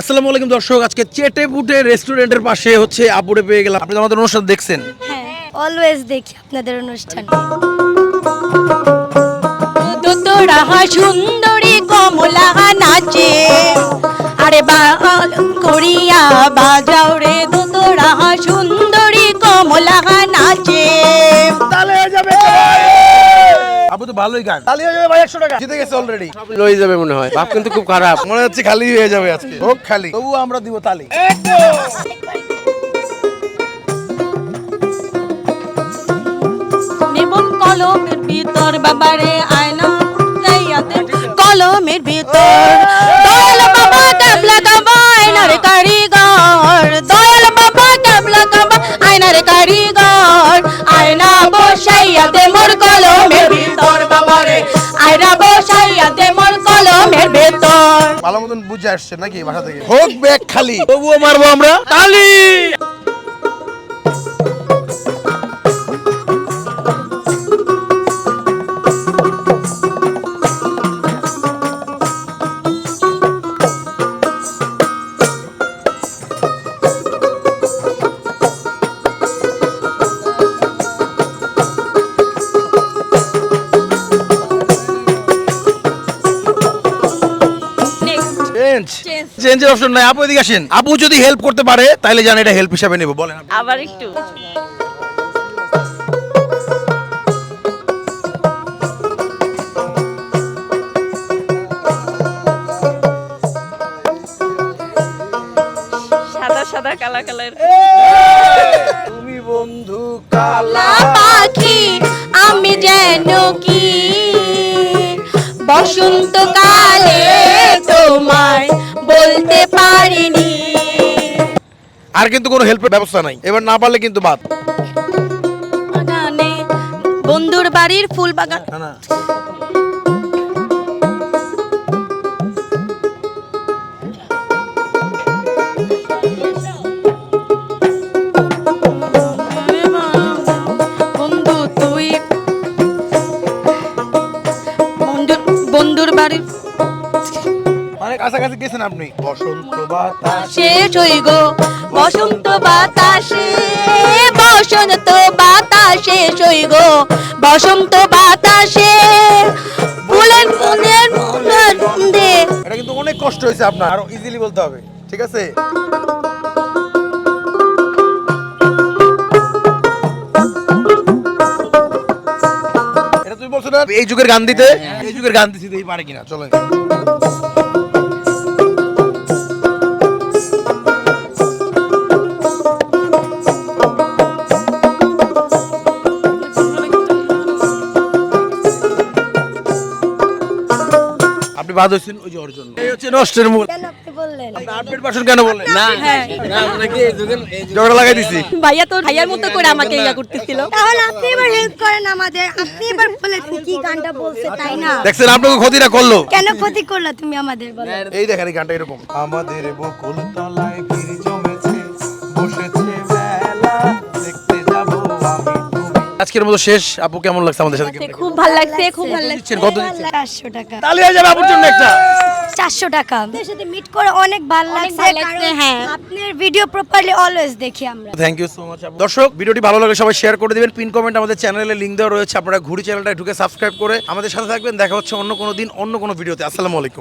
আসসালামু আলাইকুম দর্শক, আজকে চেটে পুটে রেস্টুরেন্টের পাশে হচ্ছে আপুরে পেয়ে গেলাম। আপনি আমাদের অনুষ্ঠান দেখছেন। হ্যাঁ অলওয়েজ দেখি আপনাদের অনুষ্ঠান। দুতরাহা সুন্দরী কমলা নাচে, আরে বাল করিয়া বাজাও রে। দুতরাহা সুন্দরী কমলা ভালোই গান। তালে হয়ে যাবে ভাই একশো টাকা। জিতে গেছে অলরেডি লয়ে যাবে মনে হয়। ভাব কিন্তু খুব খারাপ। মনে হচ্ছে খালি হয়ে যাবে আজকে। হোক খালি। তবু আমরা দিব তালি। নিবন কলমের ভিতর বাবারে আয়না যাইয়াতে কলমের ভিতর দয়াল বাবা কাবলা কাবা আয়নার কারিগর। দয়াল বাবা কাবলা কাবা আয়নার কারিগর। আয়না বসাইয়াতে মোর কলমের ভালো মতন বুঝে আসছে নাকি বাসা থেকে? হোক ব্যাগ খালি। তবুও মারবো আমরা। তালি! চেঞ্জের অপশন নাই। আপু এদিকে আসেন। আপু যদি হেল্প করতে পারে তাহলে জান এটা হেল্প হিসাবে নেব। বলেন আবার একটু। সাদা সাদা কালা কালার। তুমি বন্ধু কালা পাখি আমি যেন কি? বসন্তকালে তোমায় বলতে পারিনি। আর কিন্তু কোনো হেল্পের ব্যবস্থা নাই। এবার না পারলে কিন্তু বাদ। বাগানে বন্ধুর বাড়ির ফুল বাগান। কাছাকাছি গেছেন আপনি? বসন্ত বাতাস। বসন্ত বাতাসে বসন্ত বাতাসে বসন্ত বাতাসে। ফুলের গন্ধে এটা কিন্তু অনেক কষ্ট হয়েছে আপনার। আরও ইজিলি বলতে হবে ঠিক আছে? এটা বলছো এই যুগের গান দিতে? এই যুগের গান দিতে পারে কিনা চলো বাদ হয়েছেন ওই যে ওর এই হচ্ছে নষ্টের মূল বললেন? আপডেট পার্সন কেন বললেন? না না মানে কি এই যুগের এই যুগের- ঝগড়া লাগাই দিছি। ভাইয়া তো ভাইয়ার মতো করে আমাকে ইয়া করতেছিল। তাহলে আপনি এবার হেল্প করেন আমাদের। আপনি এবার বলেছেন কি গানটা বলছে তাই না? দেখছেন আপনাকে ক্ষতিটা করল। কেন ক্ষতি করলা তুমি আমাদের বলো। এই দেখেন এই গানটা এরকম। আমাদের বকুল তলায় আজকের মতো শেষ। আপু কেমন লাগছে আমাদের সাথে খুব ভালো লাগছে খুব ভালো লাগছে। কত দিচ্ছেন? চারশো টাকা। তালি হয়ে যাবে আপুর জন্য একটা। চারশো টাকা। আপনার সাথে মিট করে অনেক ভালো লাগছে কারণ হ্যাঁ। আপনার ভিডিও প্রপারলি অলওয়েজ দেখি আমরা। থ্যাংক ইউ সো মাচ আপু। দর্শক ভিডিওটি ভালো লাগলে সবাই শেয়ার করে দিবেন। পিন কমেন্ট আমাদের চ্যানেলে লিংক দেওয়া রয়েছে। আপনারা ঘুরি চ্যানেলটা ঢুকে সাবস্ক্রাইব করে আমাদের সাথে থাকবেন। দেখা হচ্ছে অন্য কোনো দিন অন্য কোনো ভিডিওতে আসসালামু আলাইকুম।